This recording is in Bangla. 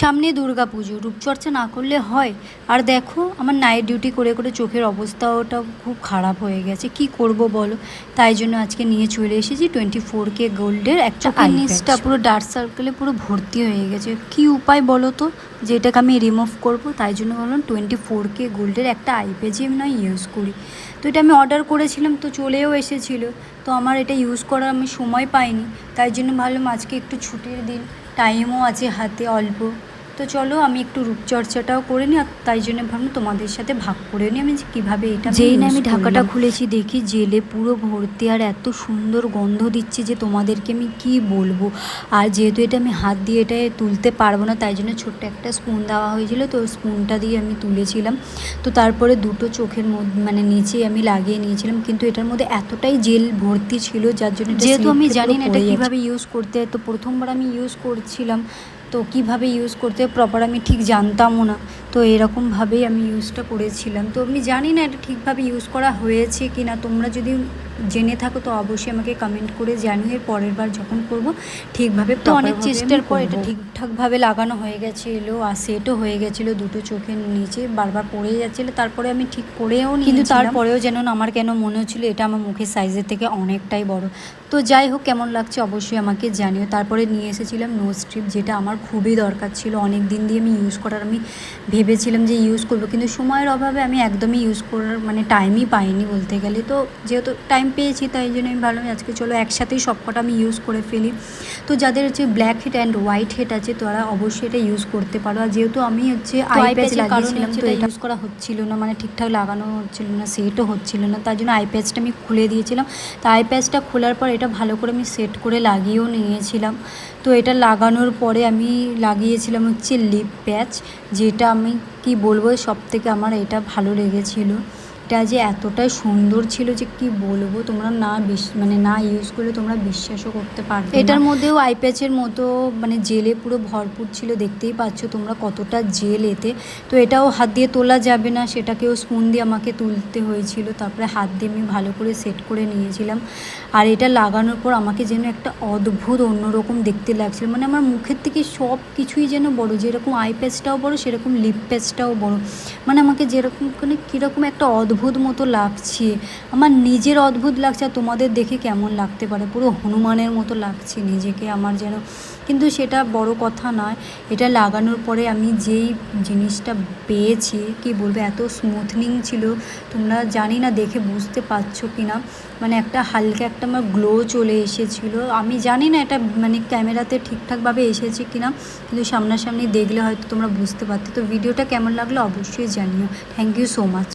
সামনে দুর্গা পুজো। রূপচর্চা না করলে হয়? আর দেখো আমার নাইট ডিউটি করে করে চোখের অবস্থাটা খুব খারাপ হয়ে গেছে। কি করব বলো? তাই জন্য আজকে নিয়ে চলে এসেছি টোয়েন্টি ফোর কে গোল্ডের একটা নিচটা পুরো ডার্ক সার্কেলে পুরো ভর্তি হয়ে গেছে। কি উপায় বলো তো? যে এটাকে আমি রিমুভ করব তাই জন্য বললাম টোয়েন্টি ফোর কে গোল্ডের একটা আই পেজি আমি নয় ইউজ করি। তো এটা আমি অর্ডার করেছিলাম তো চলেও এসেছিল। তো আমার এটা ইউজ করার আমি সময় পাইনি। তাই জন্য ভাবলাম আজকে একটু ছুটির দিন টাইমও আছে হাতে অল্প। তো চলো আমি একটু রূপচর্চাটাও করে নিই আর তাই জন্য ভাবলাম তোমাদের সাথে ভাগ করে নিই। আমি যে কীভাবে এটা যেই না আমি ঢাকাটা খুলেছি দেখি জেলে পুরো ভর্তি আর এত সুন্দর গন্ধ দিচ্ছে যে তোমাদেরকে আমি কি বলব। আর যেহেতু এটা আমি হাত দিয়ে এটা তুলতে পারব না তাই জন্য ছোট্ট একটা স্পুন দেওয়া হয়েছিল তো স্পুনটা দিয়ে আমি তুলেছিলাম। তো তারপরে দুটো চোখের মধ্যে মানে নিচে আমি লাগিয়ে নিয়েছিলাম কিন্তু এটার মধ্যে এতটাই জেল ভর্তি ছিল যার জন্য যেহেতু আমি জানি না এটা। কীভাবে ইউজ করতে হয় তো প্রথমবার আমি ইউজ করছিলাম। তো কীভাবে ইউজ করতে প্রপার আমি ঠিক জানতামও না। তো এরকমভাবেই আমি ইউজটা করেছিলাম। তো আমি জানি না এটা ঠিকভাবে ইউজ করা হয়েছে কি না তোমরা যদি জেনে থাকো তো অবশ্যই আমাকে কমেন্ট করে এর পরের বার যখন করব ঠিকভাবে তো অনেক চেষ্টার পর এটা ঠিকঠাকভাবে লাগানো হয়ে গেছিল আর সেটও হয়ে গেছিল দুটো চোখের নিচে বারবার পড়ে যাচ্ছিল তারপরে আমি ঠিক করেও নি কিন্তু তারপরেও যেন আমার কেন মনে হচ্ছিল এটা আমার মুখের সাইজের থেকে অনেকটাই বড়। তো যাই হোক কেমন লাগছে অবশ্যই আমাকে জানিও। তারপরে নিয়ে এসেছিলাম নো স্ট্রিপ যেটা আমার খুবই দরকার ছিল। অনেক দিন দিয়ে আমি ইউজ করার আমি ভেবেছিলাম যে ইউজ করব কিন্তু সময়ের অভাবে আমি একদমই ইউজ করার মানে টাইমই পাইনি বলতে গেলে। তো যেহেতু টাইম পেয়েছি তাই জন্য আমি ভাবলাম আজকে চলো একসাথেই সবকটা আমি ইউজ করে ফেলি। তো যাদের হচ্ছে blackhead and whitehead আছে তারা অবশ্যই এটা ইউজ করতে পারো। আর যেহেতু আমি হচ্ছে আই প্যাচ লাগিয়েছিলাম তো এটা ইউজ করা হচ্ছিল না মানে ঠিকঠাক লাগানো হচ্ছিল না সেটও হচ্ছিল না তার জন্য আই প্যাচটা আমি খুলে দিয়েছিলাম। তো আই প্যাচটা খোলার পর এটা ভালো করে আমি সেট করে লাগিয়েও নিয়েছিলাম। তো এটা লাগানোর পরে আমি লাগিয়েছিলাম হচ্ছে লিপ প্যাচ যেটা আমি কি বলব সব থেকে আমার এটা ভালো লেগেছিলো। এটা যে এতটাই সুন্দর ছিল যে কি বলব, তোমরা না মানে না ইউজ করলে তোমরা বিশ্বাসও করতে পারবে এটার মধ্যেও আই প্যাচের মতো মানে জেলে পুরো ভরপুর ছিল, দেখতেই পাচ্ছ তোমরা কতটা জেল এতে। তো এটাও হাত দিয়ে তোলা যাবে না, সেটাকেও স্পুন দিয়ে আমাকে তুলতে হয়েছিল, তারপরে হাত দিয়ে আমি ভালো করে সেট করে নিয়েছিলাম। আর এটা লাগানোর পর আমাকে যেন একটা অদ্ভুত অন্যরকম দেখতে লাগছিল মানে আমার মুখের থেকে সব কিছুই যেন বড়, যেরকম আই প্যাচটাও বড়, সেরকম লিপ প্যাচটাও বড়। মানে আমাকে যেরকম মানে কীরকম একটা অদ্ভুত মতো লাগছে। আমার নিজের অদ্ভুত লাগছে, আর তোমাদের দেখে কেমন লাগতে পারে? পুরো হনুমানের মতো লাগছে নিজেকে আমার যেন। কিন্তু সেটা বড় কথা নয়, এটা লাগানোর পরে আমি যেই জিনিসটা পেয়েছি, কি বলব, এত স্মুথনিং ছিল, তোমরা জানি না, দেখে বুঝতে পারছ কি না মানে একটা হালকা একটা আমার গ্লো চলে এসেছিল। আমি জানি না এটা মানে ক্যামেরাতে ঠিকঠাকভাবে এসেছে কি না কিন্তু সামনাসামনি দেখলে হয়তো তোমরা বুঝতে পারতো। তো ভিডিওটা কেমন লাগল অবশ্যই জানিও। Thank you so much